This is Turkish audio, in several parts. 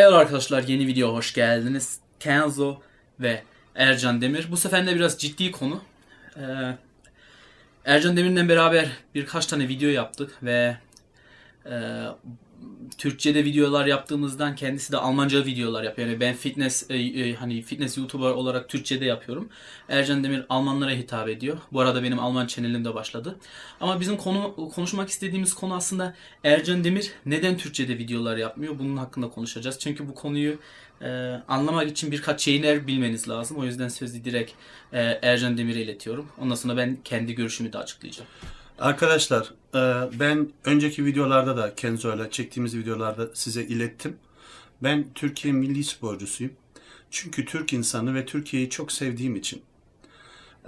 Evet arkadaşlar yeni video hoş geldiniz. Kenzo ve Ercan Demir. Bu sefer de biraz ciddi konu. Ee, Ercan Demir'le beraber birkaç tane video yaptık ve e, Türkçe'de videolar yaptığımızdan kendisi de Almanca videolar yapıyor. Yani ben fitness e, e, hani fitness YouTuber olarak Türkçe'de yapıyorum. Ercan Demir Almanlara hitap ediyor. Bu arada benim Alman channelim de başladı. Ama bizim konu konuşmak istediğimiz konu aslında Ercan Demir neden Türkçe'de videolar yapmıyor? Bunun hakkında konuşacağız. Çünkü bu konuyu e, anlamak için birkaç şeyler bilmeniz lazım. O yüzden sözü direkt e, Ercan Demir'e iletiyorum. Ondan sonra ben kendi görüşümü de açıklayacağım. Arkadaşlar e, ben önceki videolarda da Kenzo'yla çektiğimiz videolarda size ilettim. Ben Türkiye milli sporcusuyum. Çünkü Türk insanı ve Türkiye'yi çok sevdiğim için.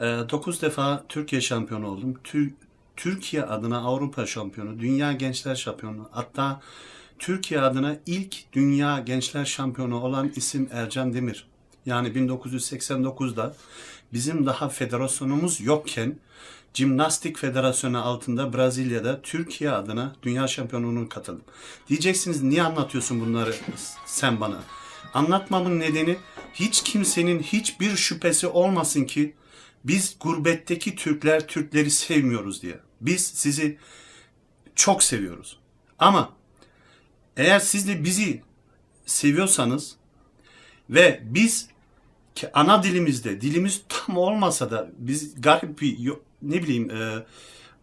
9 defa Türkiye şampiyonu oldum. Tür- Türkiye adına Avrupa şampiyonu, Dünya Gençler şampiyonu. Hatta Türkiye adına ilk Dünya Gençler şampiyonu olan isim Ercan Demir. Yani 1989'da bizim daha federasyonumuz yokken Jimnastik Federasyonu altında Brezilya'da Türkiye adına dünya şampiyonluğuna katıldım. Diyeceksiniz niye anlatıyorsun bunları sen bana? Anlatmamın nedeni hiç kimsenin hiçbir şüphesi olmasın ki biz gurbetteki Türkler Türkleri sevmiyoruz diye. Biz sizi çok seviyoruz. Ama eğer siz de bizi seviyorsanız ve biz ki ana dilimizde dilimiz tam olmasa da biz garip bir ne bileyim e,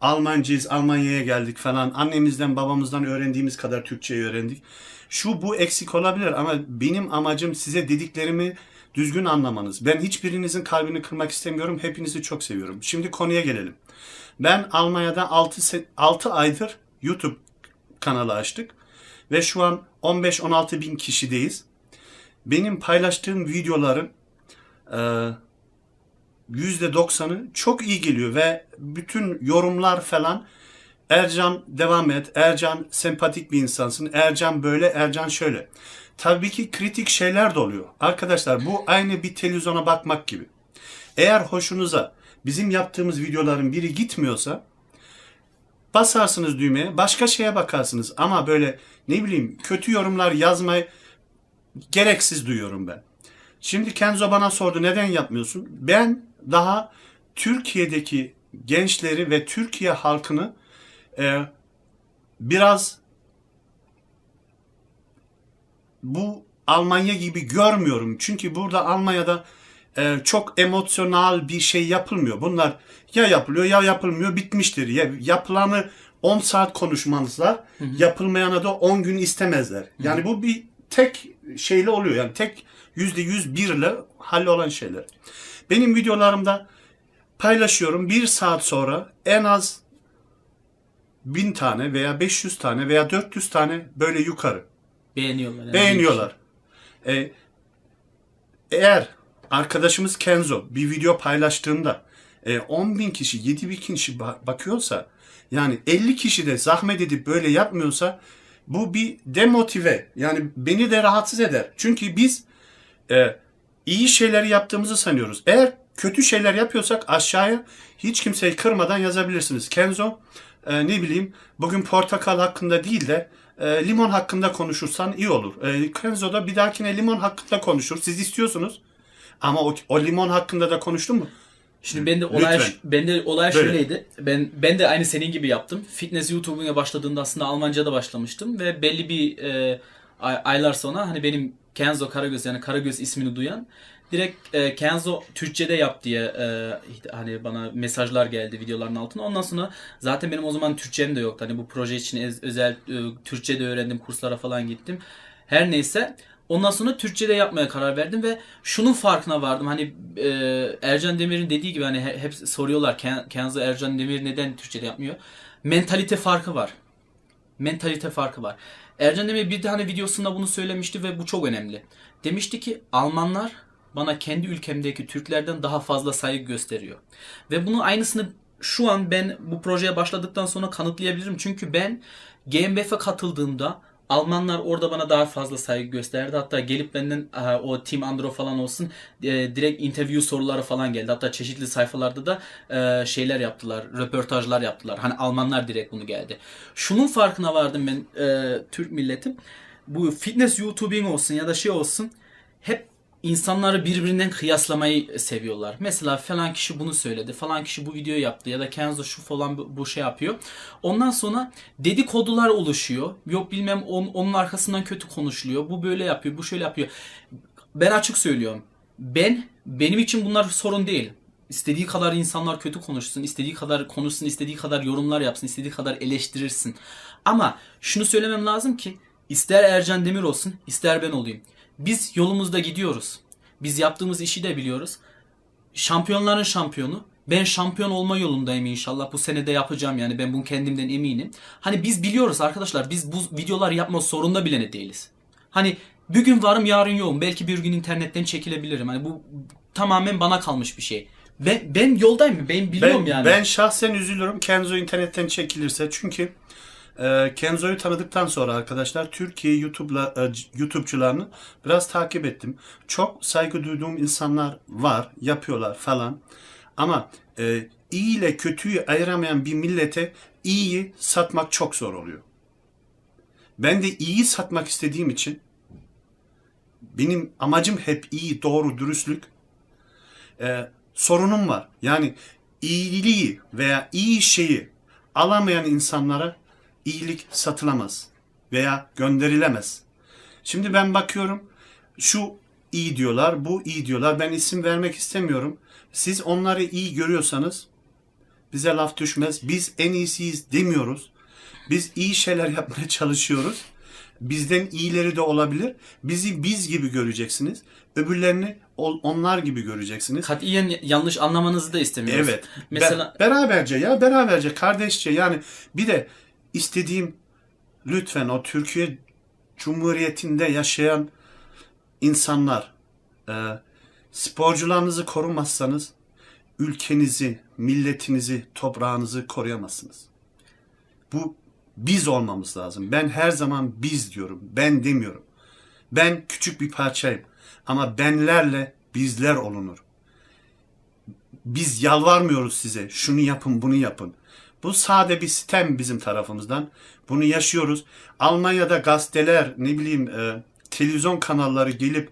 Almancıyız Almanya'ya geldik falan annemizden babamızdan öğrendiğimiz kadar Türkçeyi öğrendik. Şu bu eksik olabilir ama benim amacım size dediklerimi düzgün anlamanız. Ben hiçbirinizin kalbini kırmak istemiyorum. Hepinizi çok seviyorum. Şimdi konuya gelelim. Ben Almanya'da 6, 6 aydır YouTube kanalı açtık. Ve şu an 15-16 bin kişideyiz. Benim paylaştığım videoların e, %90'ı çok iyi geliyor ve bütün yorumlar falan Ercan devam et, Ercan sempatik bir insansın, Ercan böyle, Ercan şöyle. Tabii ki kritik şeyler de oluyor. Arkadaşlar bu aynı bir televizyona bakmak gibi. Eğer hoşunuza bizim yaptığımız videoların biri gitmiyorsa basarsınız düğmeye başka şeye bakarsınız. Ama böyle ne bileyim kötü yorumlar yazmayı gereksiz duyuyorum ben. Şimdi Kenzo bana sordu neden yapmıyorsun? Ben daha Türkiye'deki gençleri ve Türkiye halkını e, biraz bu Almanya gibi görmüyorum. Çünkü burada Almanya'da e, çok emosyonel bir şey yapılmıyor. Bunlar ya yapılıyor ya yapılmıyor bitmiştir. Ya, yapılanı 10 saat konuşmazlar. Yapılmayana da 10 gün istemezler. Yani bu bir tek şeyle oluyor. Yani tek yüzde yüz birle hallolan şeyler. Benim videolarımda paylaşıyorum. Bir saat sonra en az bin tane veya 500 tane veya 400 tane böyle yukarı Beğeniyorlar. yani. beğeniyorlar. Ee, eğer arkadaşımız Kenzo bir video paylaştığında e, 10 bin kişi, 7 bin kişi ba- bakıyorsa yani 50 kişi de zahmet edip böyle yapmıyorsa bu bir demotive. Yani beni de rahatsız eder. Çünkü biz e, iyi şeyleri yaptığımızı sanıyoruz. Eğer kötü şeyler yapıyorsak aşağıya hiç kimseyi kırmadan yazabilirsiniz. Kenzo e, ne bileyim bugün portakal hakkında değil de e, limon hakkında konuşursan iyi olur. E, Kenzo da bir dahakine limon hakkında konuşur. Siz istiyorsunuz. Ama o, o limon hakkında da konuştun mu? Şimdi ben de olay Lütfen. ben de olay Böyle. şöyleydi. Ben ben de aynı senin gibi yaptım. Fitness YouTube'una başladığımda aslında Almanca'da başlamıştım ve belli bir e, ay- aylar sonra hani benim Kenzo Karagöz yani Karagöz ismini duyan direkt e, Kenzo Türkçe'de yap diye e, hani bana mesajlar geldi videoların altına. Ondan sonra zaten benim o zaman Türkçem de yoktu. Hani bu proje için ez- özel e, Türkçe'de öğrendim, kurslara falan gittim. Her neyse Ondan sonra Türkçe'de yapmaya karar verdim ve şunun farkına vardım. Hani e, Ercan Demir'in dediği gibi hani he- hep soruyorlar Ken- Kenzo Ercan Demir neden Türkçe'de yapmıyor? Mentalite farkı var. Mentalite farkı var. Ercan Demir bir tane videosunda bunu söylemişti ve bu çok önemli. Demişti ki Almanlar bana kendi ülkemdeki Türklerden daha fazla saygı gösteriyor. Ve bunu aynısını şu an ben bu projeye başladıktan sonra kanıtlayabilirim. Çünkü ben GmbF'e katıldığımda Almanlar orada bana daha fazla saygı gösterdi. Hatta gelip benden o Team Andro falan olsun direkt interview soruları falan geldi. Hatta çeşitli sayfalarda da e, şeyler yaptılar, röportajlar yaptılar. Hani Almanlar direkt bunu geldi. Şunun farkına vardım ben e, Türk milletim. bu fitness YouTubing olsun ya da şey olsun hep insanları birbirinden kıyaslamayı seviyorlar. Mesela falan kişi bunu söyledi, falan kişi bu videoyu yaptı ya da Kenzo şu falan bu- şey yapıyor. Ondan sonra dedikodular oluşuyor. Yok bilmem on- onun arkasından kötü konuşuluyor. Bu böyle yapıyor, bu şöyle yapıyor. Ben açık söylüyorum. Ben benim için bunlar sorun değil. İstediği kadar insanlar kötü konuşsun, istediği kadar konuşsun, istediği kadar yorumlar yapsın, istediği kadar eleştirirsin. Ama şunu söylemem lazım ki ister Ercan Demir olsun, ister ben olayım. Biz yolumuzda gidiyoruz. Biz yaptığımız işi de biliyoruz. Şampiyonların şampiyonu. Ben şampiyon olma yolundayım inşallah. Bu sene de yapacağım yani ben bunu kendimden eminim. Hani biz biliyoruz arkadaşlar. Biz bu videolar yapma zorunda bile ne değiliz. Hani bir gün varım yarın yokum. Belki bir gün internetten çekilebilirim. Hani bu tamamen bana kalmış bir şey. Ben, ben yoldayım. Ben biliyorum Ben, yani. ben şahsen üzülürüm Kenzo internetten çekilirse. Çünkü Kenzo'yu tanıdıktan sonra arkadaşlar Türkiye YouTube'la e, YouTube'cularını biraz takip ettim. Çok saygı duyduğum insanlar var, yapıyorlar falan. Ama e, iyi ile kötüyü ayıramayan bir millete iyiyi satmak çok zor oluyor. Ben de iyiyi satmak istediğim için benim amacım hep iyi, doğru, dürüstlük e, sorunum var. Yani iyiliği veya iyi şeyi alamayan insanlara iyilik satılamaz veya gönderilemez. Şimdi ben bakıyorum şu iyi diyorlar, bu iyi diyorlar. Ben isim vermek istemiyorum. Siz onları iyi görüyorsanız bize laf düşmez. Biz en iyisiyiz demiyoruz. Biz iyi şeyler yapmaya çalışıyoruz. Bizden iyileri de olabilir. Bizi biz gibi göreceksiniz. Öbürlerini onlar gibi göreceksiniz. Katiyen yanlış anlamanızı da istemiyoruz. Evet. Mesela Be- beraberce ya beraberce kardeşçe yani bir de istediğim lütfen o Türkiye Cumhuriyeti'nde yaşayan insanlar e, sporcularınızı korumazsanız ülkenizi, milletinizi, toprağınızı koruyamazsınız. Bu biz olmamız lazım. Ben her zaman biz diyorum. Ben demiyorum. Ben küçük bir parçayım. Ama benlerle bizler olunur. Biz yalvarmıyoruz size. Şunu yapın, bunu yapın. Bu sade bir sistem bizim tarafımızdan. Bunu yaşıyoruz. Almanya'da gazeteler, ne bileyim e, televizyon kanalları gelip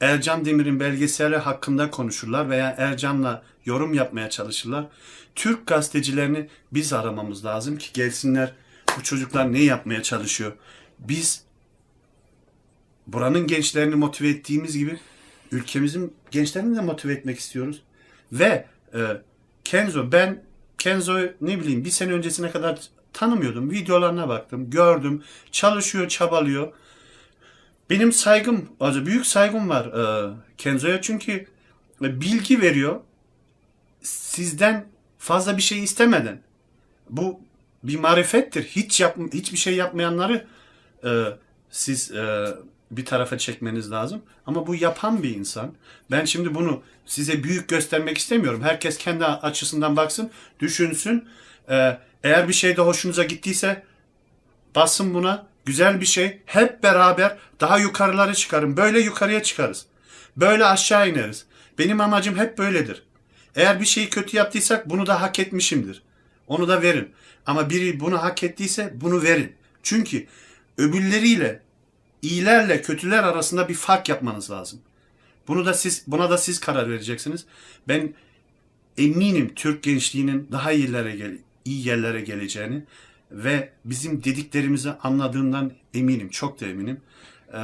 Ercan Demir'in belgeseli hakkında konuşurlar veya Ercan'la yorum yapmaya çalışırlar. Türk gazetecilerini biz aramamız lazım ki gelsinler bu çocuklar ne yapmaya çalışıyor. Biz buranın gençlerini motive ettiğimiz gibi ülkemizin gençlerini de motive etmek istiyoruz. Ve e, Kenzo ben Kenzo'yu ne bileyim bir sene öncesine kadar tanımıyordum. Videolarına baktım, gördüm. Çalışıyor, çabalıyor. Benim saygım, az büyük saygım var e, Kenzo'ya çünkü e, bilgi veriyor. Sizden fazla bir şey istemeden. Bu bir marifettir. Hiç yap, hiçbir şey yapmayanları e, siz e, bir tarafa çekmeniz lazım. Ama bu yapan bir insan. Ben şimdi bunu size büyük göstermek istemiyorum. Herkes kendi açısından baksın, düşünsün. E, eğer bir şey de hoşunuza gittiyse basın buna. Güzel bir şey. Hep beraber daha yukarılara çıkarın. Böyle yukarıya çıkarız. Böyle aşağı ineriz. Benim amacım hep böyledir. Eğer bir şeyi kötü yaptıysak bunu da hak etmişimdir. Onu da verin. Ama biri bunu hak ettiyse bunu verin. Çünkü öbürleriyle, iyilerle kötüler arasında bir fark yapmanız lazım. Bunu da siz buna da siz karar vereceksiniz. Ben eminim Türk gençliğinin daha iyilere gel iyi yerlere geleceğini ve bizim dediklerimizi anladığından eminim. Çok da eminim. Ee,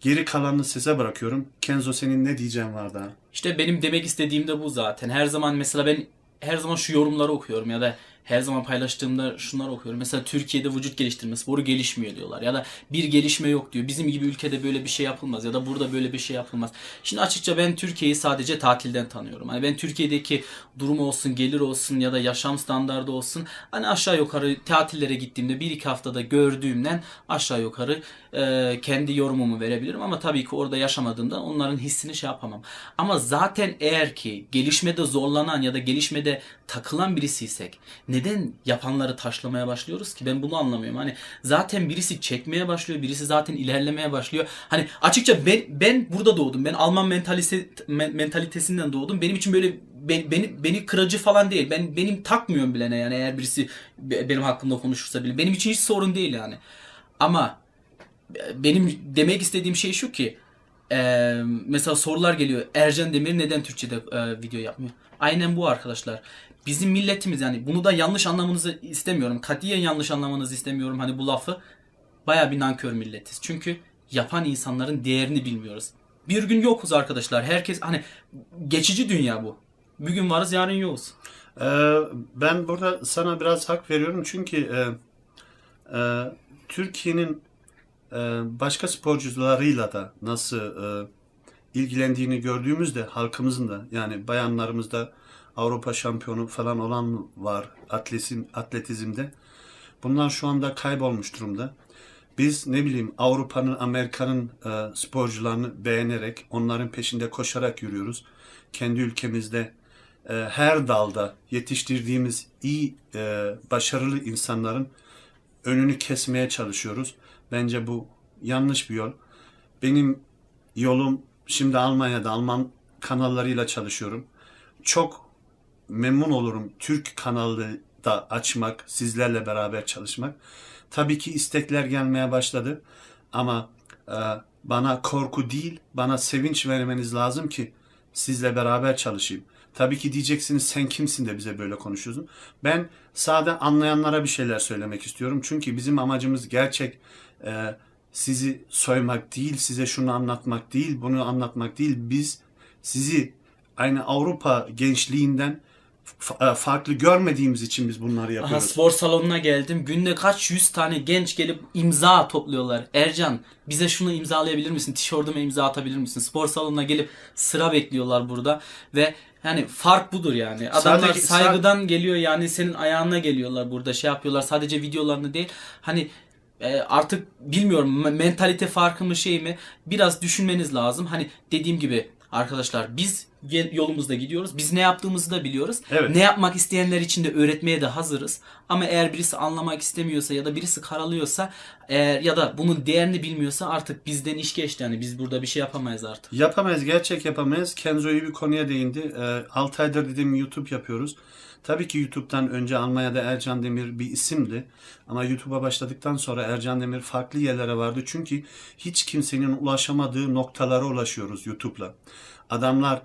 geri kalanını size bırakıyorum. Kenzo senin ne diyeceğin var daha? İşte benim demek istediğim de bu zaten. Her zaman mesela ben her zaman şu yorumları okuyorum ya da her zaman paylaştığımda şunları okuyorum. Mesela Türkiye'de vücut geliştirme sporu gelişmiyor diyorlar. Ya da bir gelişme yok diyor. Bizim gibi ülkede böyle bir şey yapılmaz ya da burada böyle bir şey yapılmaz. Şimdi açıkça ben Türkiye'yi sadece tatilden tanıyorum. Hani ben Türkiye'deki durum olsun, gelir olsun ya da yaşam standardı olsun hani aşağı yukarı tatillere gittiğimde bir iki haftada gördüğümden aşağı yukarı e, kendi yorumumu verebilirim ama tabii ki orada yaşamadığımda onların hissini şey yapamam. Ama zaten eğer ki gelişmede zorlanan ya da gelişmede takılan birisiysek neden yapanları taşlamaya başlıyoruz ki? Ben bunu anlamıyorum. Hani zaten birisi çekmeye başlıyor, birisi zaten ilerlemeye başlıyor. Hani açıkça ben ben burada doğdum. Ben Alman mentalite, men- mentalitesinden doğdum. Benim için böyle ben- beni beni kırıcı falan değil. Ben benim takmıyorum bile yani eğer birisi be- benim hakkımda konuşursa bile. Benim için hiç sorun değil yani. Ama benim demek istediğim şey şu ki e, mesela sorular geliyor. Ercan Demir neden Türkçe'de e, video yapmıyor? Aynen bu arkadaşlar. Bizim milletimiz yani bunu da yanlış anlamanızı istemiyorum. Katiyen yanlış anlamanızı istemiyorum hani bu lafı. Baya bir nankör milletiz. Çünkü yapan insanların değerini bilmiyoruz. Bir gün yokuz arkadaşlar. Herkes hani geçici dünya bu. Bir gün varız yarın yokuz. Ee, ben burada sana biraz hak veriyorum çünkü e, e, Türkiye'nin başka sporcularıyla da nasıl e, ilgilendiğini gördüğümüzde halkımızın da yani bayanlarımızda Avrupa şampiyonu falan olan var atletizm, atletizmde. Bunlar şu anda kaybolmuş durumda. Biz ne bileyim Avrupa'nın, Amerika'nın e, sporcularını beğenerek, onların peşinde koşarak yürüyoruz. Kendi ülkemizde e, her dalda yetiştirdiğimiz iyi, e, başarılı insanların önünü kesmeye çalışıyoruz. Bence bu yanlış bir yol. Benim yolum şimdi Almanya'da Alman kanallarıyla çalışıyorum. Çok memnun olurum Türk kanalı da açmak, sizlerle beraber çalışmak. Tabii ki istekler gelmeye başladı ama e, bana korku değil, bana sevinç vermeniz lazım ki sizle beraber çalışayım. Tabii ki diyeceksiniz sen kimsin de bize böyle konuşuyorsun. Ben sade anlayanlara bir şeyler söylemek istiyorum. Çünkü bizim amacımız gerçek e, sizi soymak değil, size şunu anlatmak değil, bunu anlatmak değil. Biz sizi aynı Avrupa gençliğinden e, farklı görmediğimiz için biz bunları Aha yapıyoruz. spor salonuna geldim. Günde kaç yüz tane genç gelip imza topluyorlar. Ercan bize şunu imzalayabilir misin? Tişörtüme imza atabilir misin? Spor salonuna gelip sıra bekliyorlar burada ve yani fark budur yani. Adamlar Sadece- saygıdan geliyor yani senin ayağına geliyorlar burada şey yapıyorlar. Sadece videolarını değil. Hani e, artık bilmiyorum me- mentalite farkı mı şey mi biraz düşünmeniz lazım. Hani dediğim gibi arkadaşlar biz yolumuzda gidiyoruz. Biz ne yaptığımızı da biliyoruz. Evet. Ne yapmak isteyenler için de öğretmeye de hazırız. Ama eğer birisi anlamak istemiyorsa ya da birisi karalıyorsa eğer ya da bunun değerini bilmiyorsa artık bizden iş geçti. Yani biz burada bir şey yapamayız artık. Yapamayız, gerçek yapamayız. Kenzo iyi bir konuya değindi. E, 6 aydır dediğim YouTube yapıyoruz. Tabii ki YouTube'dan önce Almanya'da Ercan Demir bir isimdi. Ama YouTube'a başladıktan sonra Ercan Demir farklı yerlere vardı. Çünkü hiç kimsenin ulaşamadığı noktalara ulaşıyoruz YouTube'la. Adamlar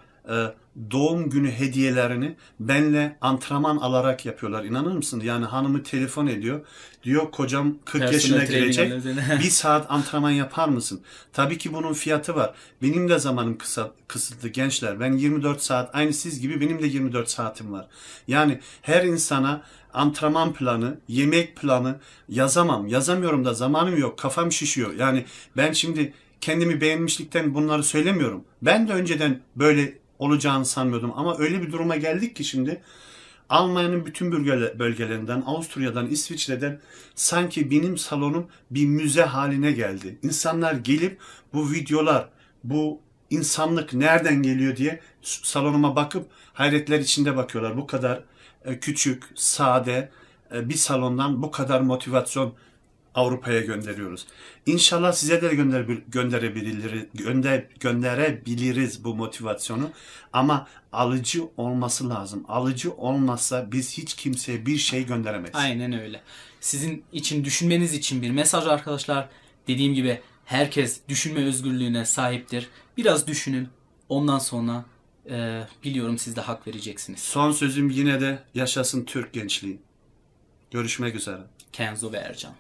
doğum günü hediyelerini benle antrenman alarak yapıyorlar. İnanır mısın? Yani hanımı telefon ediyor. Diyor kocam 40 Personal yaşına girecek. bir saat antrenman yapar mısın? Tabii ki bunun fiyatı var. Benim de zamanım kısa, kısıtlı gençler. Ben 24 saat aynı siz gibi benim de 24 saatim var. Yani her insana antrenman planı, yemek planı yazamam. Yazamıyorum da zamanım yok. Kafam şişiyor. Yani ben şimdi kendimi beğenmişlikten bunları söylemiyorum. Ben de önceden böyle olacağını sanmıyordum ama öyle bir duruma geldik ki şimdi Almanya'nın bütün bölgele- bölgelerinden, Avusturya'dan, İsviçre'den sanki benim salonum bir müze haline geldi. İnsanlar gelip bu videolar, bu insanlık nereden geliyor diye salonuma bakıp hayretler içinde bakıyorlar. Bu kadar e, küçük, sade e, bir salondan bu kadar motivasyon Avrupa'ya gönderiyoruz. İnşallah size de gönder, gönderebiliriz, gönder, gönderebiliriz bu motivasyonu. Ama alıcı olması lazım. Alıcı olmazsa biz hiç kimseye bir şey gönderemeyiz. Aynen öyle. Sizin için düşünmeniz için bir mesaj arkadaşlar. Dediğim gibi herkes düşünme özgürlüğüne sahiptir. Biraz düşünün. Ondan sonra e, biliyorum siz de hak vereceksiniz. Son sözüm yine de yaşasın Türk gençliği. Görüşmek üzere. Kenzo ve Ercan.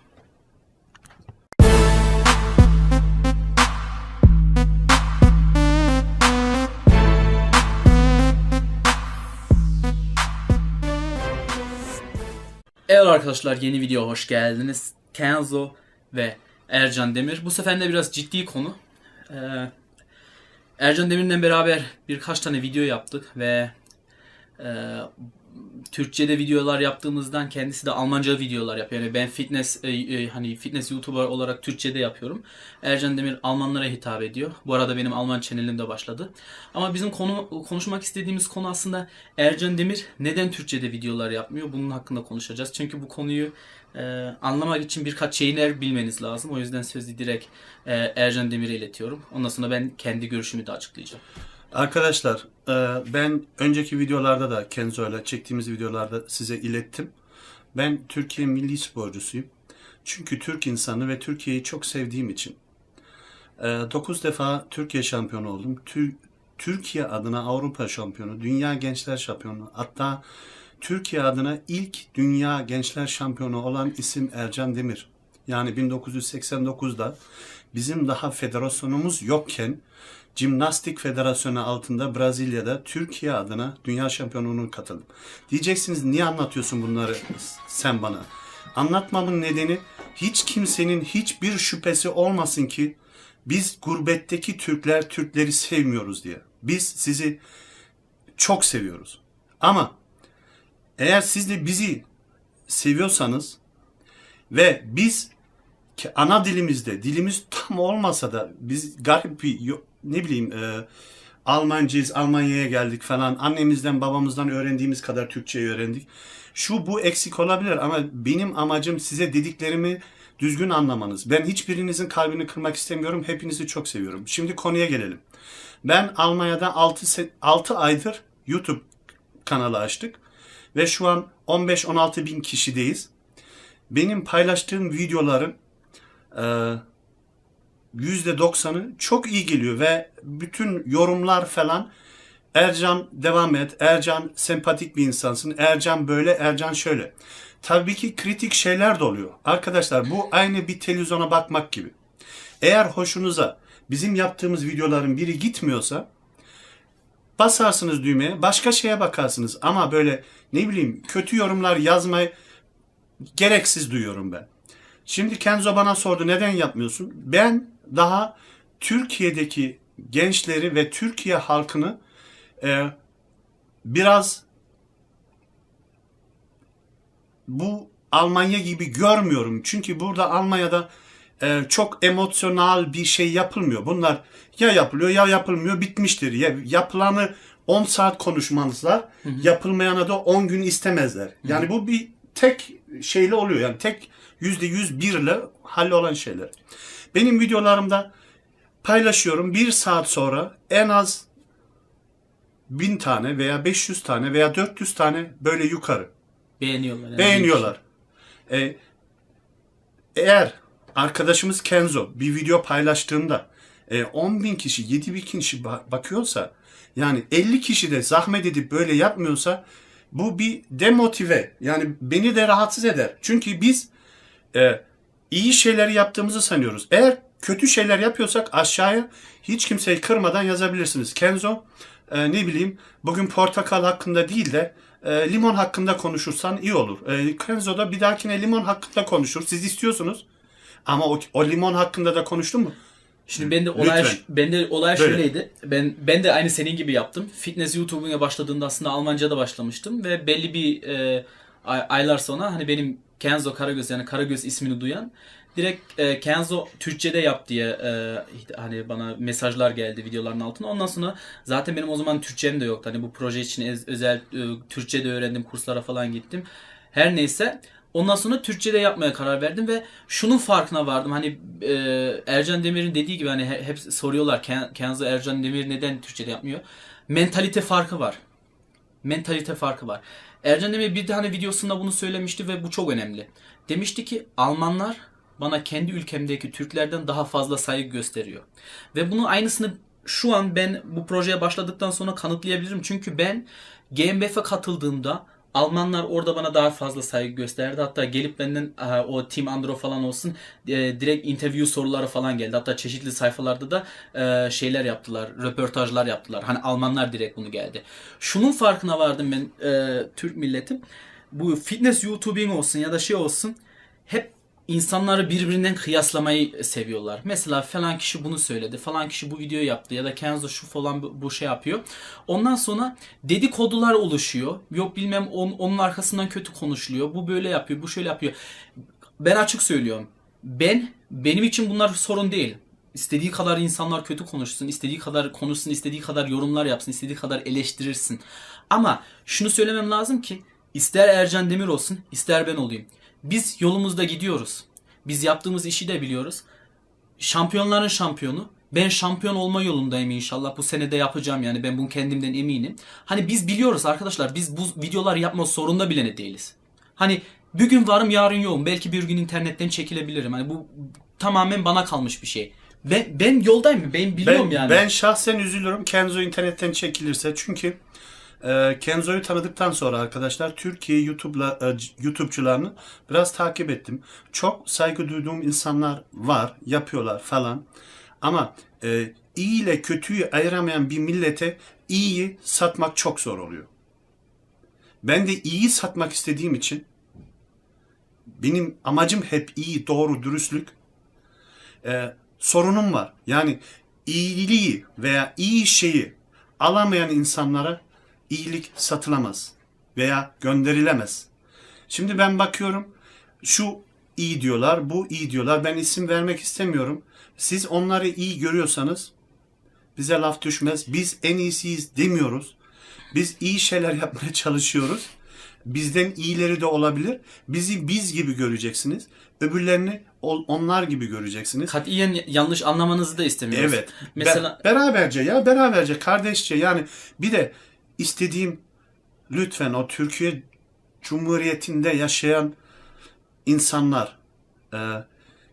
Evet arkadaşlar yeni video hoş geldiniz. Kenzo ve Ercan Demir. Bu sefer de biraz ciddi konu. Ee, Ercan Demir'le beraber birkaç tane video yaptık ve e, Türkçe'de videolar yaptığımızdan kendisi de Almanca videolar yapıyor. Yani ben fitness e, e, hani fitness YouTuber olarak Türkçe'de yapıyorum. Ercan Demir Almanlara hitap ediyor. Bu arada benim Alman channelim de başladı. Ama bizim konu konuşmak istediğimiz konu aslında Ercan Demir neden Türkçe'de videolar yapmıyor? Bunun hakkında konuşacağız. Çünkü bu konuyu e, anlamak için birkaç şeyler bilmeniz lazım. O yüzden sözü direkt e, Ercan Demir'e iletiyorum. Ondan sonra ben kendi görüşümü de açıklayacağım. Arkadaşlar ben önceki videolarda da Kenzo'yla çektiğimiz videolarda size ilettim. Ben Türkiye milli sporcusuyum. Çünkü Türk insanı ve Türkiye'yi çok sevdiğim için. 9 defa Türkiye şampiyonu oldum. Tür- Türkiye adına Avrupa şampiyonu, Dünya Gençler şampiyonu, hatta Türkiye adına ilk Dünya Gençler şampiyonu olan isim Ercan Demir. Yani 1989'da bizim daha federasyonumuz yokken Jimnastik Federasyonu altında Brezilya'da Türkiye adına dünya şampiyonluğuna katıldım. Diyeceksiniz niye anlatıyorsun bunları sen bana? Anlatmamın nedeni hiç kimsenin hiçbir şüphesi olmasın ki biz gurbetteki Türkler Türkleri sevmiyoruz diye. Biz sizi çok seviyoruz. Ama eğer siz de bizi seviyorsanız ve biz ana dilimizde dilimiz tam olmasa da biz garip bir ne bileyim e, Almancıyız, Almanya'ya geldik falan. Annemizden babamızdan öğrendiğimiz kadar Türkçeyi öğrendik. Şu bu eksik olabilir ama benim amacım size dediklerimi düzgün anlamanız. Ben hiçbirinizin kalbini kırmak istemiyorum. Hepinizi çok seviyorum. Şimdi konuya gelelim. Ben Almanya'da 6, 6 aydır YouTube kanalı açtık. Ve şu an 15-16 bin kişideyiz. Benim paylaştığım videoların %90'ı çok iyi geliyor ve bütün yorumlar falan Ercan devam et, Ercan sempatik bir insansın, Ercan böyle, Ercan şöyle. Tabii ki kritik şeyler de oluyor. Arkadaşlar bu aynı bir televizyona bakmak gibi. Eğer hoşunuza bizim yaptığımız videoların biri gitmiyorsa basarsınız düğmeye başka şeye bakarsınız. Ama böyle ne bileyim kötü yorumlar yazmayı gereksiz duyuyorum ben. Şimdi Kenzo bana sordu neden yapmıyorsun? Ben daha Türkiye'deki gençleri ve Türkiye halkını e, biraz bu Almanya gibi görmüyorum. Çünkü burada Almanya'da e, çok emosyonel bir şey yapılmıyor. Bunlar ya yapılıyor ya yapılmıyor bitmiştir. Ya, yapılanı 10 saat konuşmazlar. Yapılmayana da 10 gün istemezler. Yani bu bir tek şeyle oluyor. Yani tek %100 birle hallolan şeyler. Benim videolarımda paylaşıyorum. Bir saat sonra en az 1000 tane veya 500 tane veya 400 tane böyle yukarı Beğeniyorlar. yani. beğeniyorlar. E, eğer arkadaşımız Kenzo bir video paylaştığında e, 10 bin kişi, 7 bin kişi ba- bakıyorsa yani 50 kişi de zahmet edip böyle yapmıyorsa bu bir demotive. Yani beni de rahatsız eder. Çünkü biz e, iyi şeyleri yaptığımızı sanıyoruz. Eğer kötü şeyler yapıyorsak aşağıya hiç kimseyi kırmadan yazabilirsiniz. Kenzo e, ne bileyim bugün portakal hakkında değil de e, limon hakkında konuşursan iyi olur. E, Kenzo da bir dahakine limon hakkında konuşur. Siz istiyorsunuz. Ama o, o limon hakkında da konuştun mu? Şimdi ben de olay Lütfen. ben de olay Böyle. şöyleydi. Ben ben de aynı senin gibi yaptım. Fitness YouTube'una başladığımda aslında Almanca'da başlamıştım ve belli bir e, ay- aylar sonra hani benim Kenzo Karagöz yani Karagöz ismini duyan direkt e, Kenzo Türkçe'de yap diye e, hani bana mesajlar geldi videoların altına. Ondan sonra zaten benim o zaman Türkçem de yoktu. Hani bu proje için ez- özel e, Türkçe'de öğrendim, kurslara falan gittim. Her neyse Ondan sonra Türkçe'de yapmaya karar verdim ve şunun farkına vardım. Hani e, Ercan Demir'in dediği gibi hani he- hep soruyorlar Ken- Kenzo Ercan Demir neden Türkçe'de yapmıyor? Mentalite farkı var. Mentalite farkı var. Ercan Demir bir tane videosunda bunu söylemişti ve bu çok önemli. Demişti ki Almanlar bana kendi ülkemdeki Türklerden daha fazla saygı gösteriyor. Ve bunu aynısını şu an ben bu projeye başladıktan sonra kanıtlayabilirim. Çünkü ben GmbF'e katıldığımda Almanlar orada bana daha fazla saygı gösterdi. Hatta gelip benden o Team Andro falan olsun e, direkt interview soruları falan geldi. Hatta çeşitli sayfalarda da e, şeyler yaptılar, röportajlar yaptılar. Hani Almanlar direkt bunu geldi. Şunun farkına vardım ben e, Türk milletim. Bu fitness YouTubing olsun ya da şey olsun hep insanları birbirinden kıyaslamayı seviyorlar. Mesela falan kişi bunu söyledi, falan kişi bu videoyu yaptı ya da Kenzo şu falan bu şey yapıyor. Ondan sonra dedikodular oluşuyor. Yok bilmem on, onun arkasından kötü konuşuluyor. Bu böyle yapıyor, bu şöyle yapıyor. Ben açık söylüyorum. Ben benim için bunlar sorun değil. İstediği kadar insanlar kötü konuşsun, istediği kadar konuşsun, istediği kadar yorumlar yapsın, istediği kadar eleştirirsin. Ama şunu söylemem lazım ki ister Ercan Demir olsun, ister ben olayım. Biz yolumuzda gidiyoruz. Biz yaptığımız işi de biliyoruz. Şampiyonların şampiyonu. Ben şampiyon olma yolundayım inşallah. Bu senede yapacağım yani ben bunu kendimden eminim. Hani biz biliyoruz arkadaşlar. Biz bu videolar yapma zorunda bile ne değiliz. Hani Bir gün varım yarın yoğum. Belki bir gün internetten çekilebilirim. Hani bu tamamen bana kalmış bir şey. Ben, ben yoldayım. Ben biliyorum Ben, yani. ben şahsen üzülürüm Kenzo internetten çekilirse. Çünkü e, Kenzo'yu tanıdıktan sonra arkadaşlar Türkiye YouTube'la e, YouTube'cularını biraz takip ettim. Çok saygı duyduğum insanlar var, yapıyorlar falan. Ama e, iyi ile kötüyü ayıramayan bir millete iyiyi satmak çok zor oluyor. Ben de iyiyi satmak istediğim için benim amacım hep iyi, doğru, dürüstlük e, sorunum var. Yani iyiliği veya iyi şeyi alamayan insanlara iyilik satılamaz veya gönderilemez. Şimdi ben bakıyorum şu iyi diyorlar, bu iyi diyorlar. Ben isim vermek istemiyorum. Siz onları iyi görüyorsanız bize laf düşmez. Biz en iyisiyiz demiyoruz. Biz iyi şeyler yapmaya çalışıyoruz. Bizden iyileri de olabilir. Bizi biz gibi göreceksiniz. Öbürlerini onlar gibi göreceksiniz. Katiyen yanlış anlamanızı da istemiyoruz. Evet. Mesela Be- beraberce ya beraberce kardeşçe yani bir de istediğim lütfen o Türkiye Cumhuriyeti'nde yaşayan insanlar e,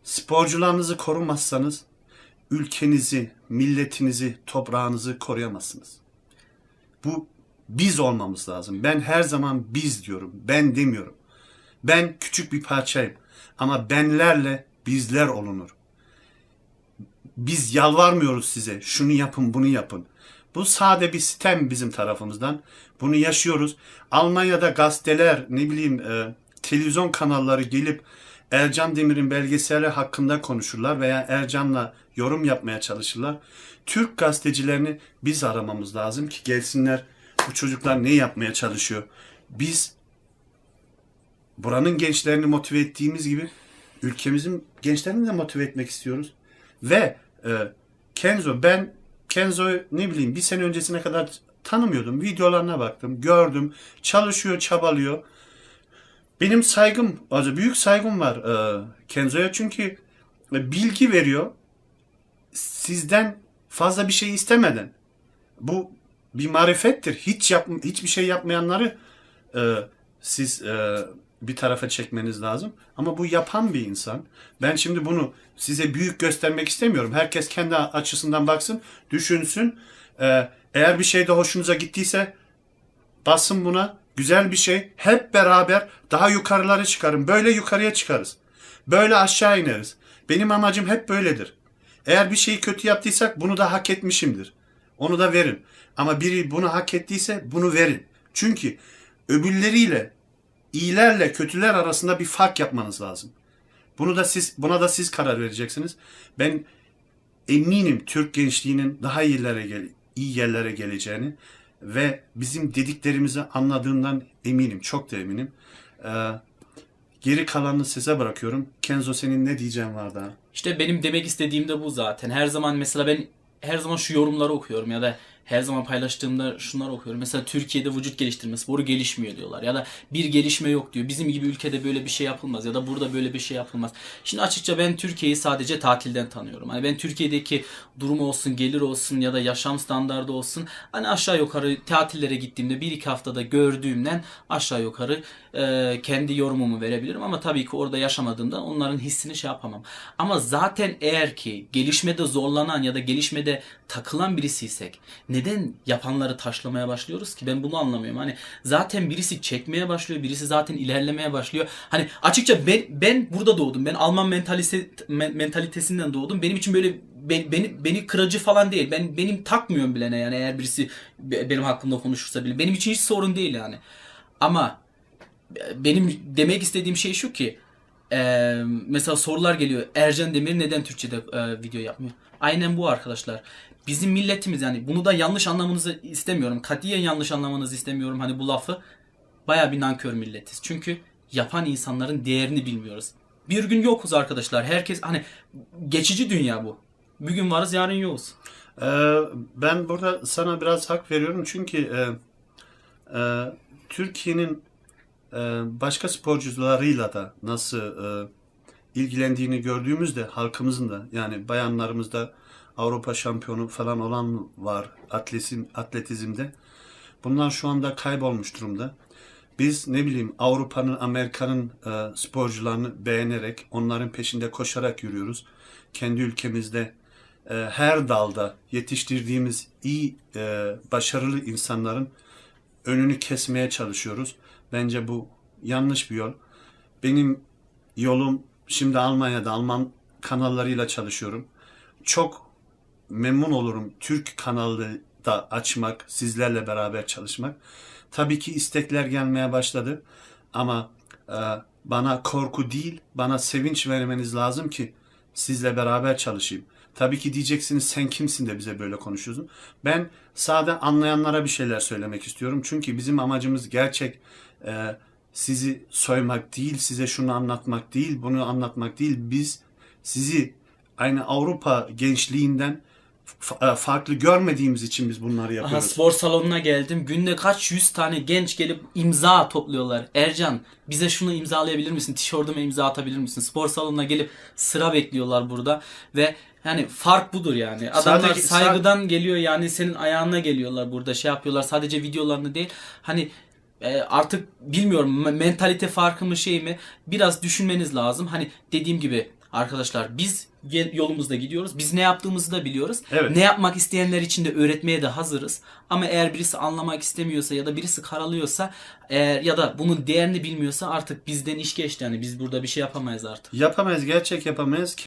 sporcularınızı korumazsanız ülkenizi, milletinizi, toprağınızı koruyamazsınız. Bu biz olmamız lazım. Ben her zaman biz diyorum. Ben demiyorum. Ben küçük bir parçayım. Ama benlerle bizler olunur. Biz yalvarmıyoruz size. Şunu yapın, bunu yapın. Bu sade bir sistem bizim tarafımızdan. Bunu yaşıyoruz. Almanya'da gazeteler, ne bileyim e, televizyon kanalları gelip Ercan Demir'in belgeseli hakkında konuşurlar veya Ercan'la yorum yapmaya çalışırlar. Türk gazetecilerini biz aramamız lazım ki gelsinler bu çocuklar ne yapmaya çalışıyor. Biz buranın gençlerini motive ettiğimiz gibi ülkemizin gençlerini de motive etmek istiyoruz. Ve e, Kenzo ben Kenzo'yu ne bileyim bir sene öncesine kadar tanımıyordum. Videolarına baktım, gördüm. Çalışıyor, çabalıyor. Benim saygım, büyük saygım var e, Kenzo'ya çünkü e, bilgi veriyor. Sizden fazla bir şey istemeden. Bu bir marifettir. Hiç yap, hiçbir şey yapmayanları e, siz e, bir tarafa çekmeniz lazım. Ama bu yapan bir insan. Ben şimdi bunu size büyük göstermek istemiyorum. Herkes kendi açısından baksın, düşünsün. E, eğer bir şey de hoşunuza gittiyse basın buna. Güzel bir şey. Hep beraber daha yukarılara çıkarın. Böyle yukarıya çıkarız. Böyle aşağı ineriz. Benim amacım hep böyledir. Eğer bir şeyi kötü yaptıysak bunu da hak etmişimdir. Onu da verin. Ama biri bunu hak ettiyse bunu verin. Çünkü öbürleriyle, iyilerle kötüler arasında bir fark yapmanız lazım. Bunu da siz, buna da siz karar vereceksiniz. Ben eminim Türk gençliğinin daha iyilere gel, iyi yerlere geleceğini ve bizim dediklerimizi anladığından eminim. Çok da eminim. Ee, geri kalanını size bırakıyorum. Kenzo senin ne diyeceğin var daha? İşte benim demek istediğim de bu zaten. Her zaman mesela ben her zaman şu yorumları okuyorum ya da her zaman paylaştığımda şunları okuyorum. Mesela Türkiye'de vücut geliştirme sporu gelişmiyor diyorlar. Ya da bir gelişme yok diyor. Bizim gibi ülkede böyle bir şey yapılmaz ya da burada böyle bir şey yapılmaz. Şimdi açıkça ben Türkiye'yi sadece tatilden tanıyorum. Hani ben Türkiye'deki durum olsun, gelir olsun ya da yaşam standardı olsun hani aşağı yukarı tatillere gittiğimde bir iki haftada gördüğümden aşağı yukarı e, kendi yorumumu verebilirim ama tabii ki orada yaşamadığımda onların hissini şey yapamam. Ama zaten eğer ki gelişmede zorlanan ya da gelişmede takılan birisiysek neden yapanları taşlamaya başlıyoruz ki? Ben bunu anlamıyorum. Hani zaten birisi çekmeye başlıyor, birisi zaten ilerlemeye başlıyor. Hani açıkça ben ben burada doğdum. Ben Alman mentalite, men- mentalitesinden doğdum. Benim için böyle ben- beni beni kırıcı falan değil. Ben benim takmıyorum bile ne yani eğer birisi be- benim hakkımda konuşursa bile. Benim için hiç sorun değil yani. Ama benim demek istediğim şey şu ki e, mesela sorular geliyor. Ercan Demir neden Türkçe'de e, video yapmıyor? Aynen bu arkadaşlar. Bizim milletimiz yani bunu da yanlış anlamanızı istemiyorum. Katiyen yanlış anlamanızı istemiyorum hani bu lafı. Baya bir nankör milletiz. Çünkü yapan insanların değerini bilmiyoruz. Bir gün yokuz arkadaşlar. Herkes hani geçici dünya bu. Bir gün varız yarın yokuz. Ee, ben burada sana biraz hak veriyorum çünkü e, e, Türkiye'nin e, başka sporcularıyla da nasıl e, ilgilendiğini gördüğümüzde halkımızın da yani bayanlarımızda Avrupa şampiyonu falan olan var atletizm, atletizmde. Bunlar şu anda kaybolmuş durumda. Biz ne bileyim Avrupa'nın, Amerika'nın e, sporcularını beğenerek, onların peşinde koşarak yürüyoruz. Kendi ülkemizde e, her dalda yetiştirdiğimiz iyi, e, başarılı insanların önünü kesmeye çalışıyoruz. Bence bu yanlış bir yol. Benim yolum şimdi Almanya'da Alman kanallarıyla çalışıyorum. Çok memnun olurum Türk kanalı da açmak, sizlerle beraber çalışmak. Tabii ki istekler gelmeye başladı ama e, bana korku değil, bana sevinç vermeniz lazım ki sizle beraber çalışayım. Tabii ki diyeceksiniz sen kimsin de bize böyle konuşuyorsun. Ben sade anlayanlara bir şeyler söylemek istiyorum. Çünkü bizim amacımız gerçek e, sizi soymak değil, size şunu anlatmak değil, bunu anlatmak değil. Biz sizi aynı Avrupa gençliğinden farklı görmediğimiz için biz bunları Aha yapıyoruz. spor salonuna geldim. Günde kaç yüz tane genç gelip imza topluyorlar. Ercan bize şunu imzalayabilir misin? Tişörtüme imza atabilir misin? Spor salonuna gelip sıra bekliyorlar burada ve yani fark budur yani. Adamlar Sadece- saygıdan geliyor yani senin ayağına geliyorlar burada şey yapıyorlar. Sadece videolarını değil. Hani e, artık bilmiyorum me- mentalite farkı mı şey mi biraz düşünmeniz lazım. Hani dediğim gibi arkadaşlar biz yolumuzda gidiyoruz. Biz ne yaptığımızı da biliyoruz. Evet. Ne yapmak isteyenler için de öğretmeye de hazırız. Ama eğer birisi anlamak istemiyorsa ya da birisi karalıyorsa eğer ya da bunun değerini bilmiyorsa artık bizden iş geçti yani biz burada bir şey yapamayız artık. Yapamayız, gerçek yapamayız.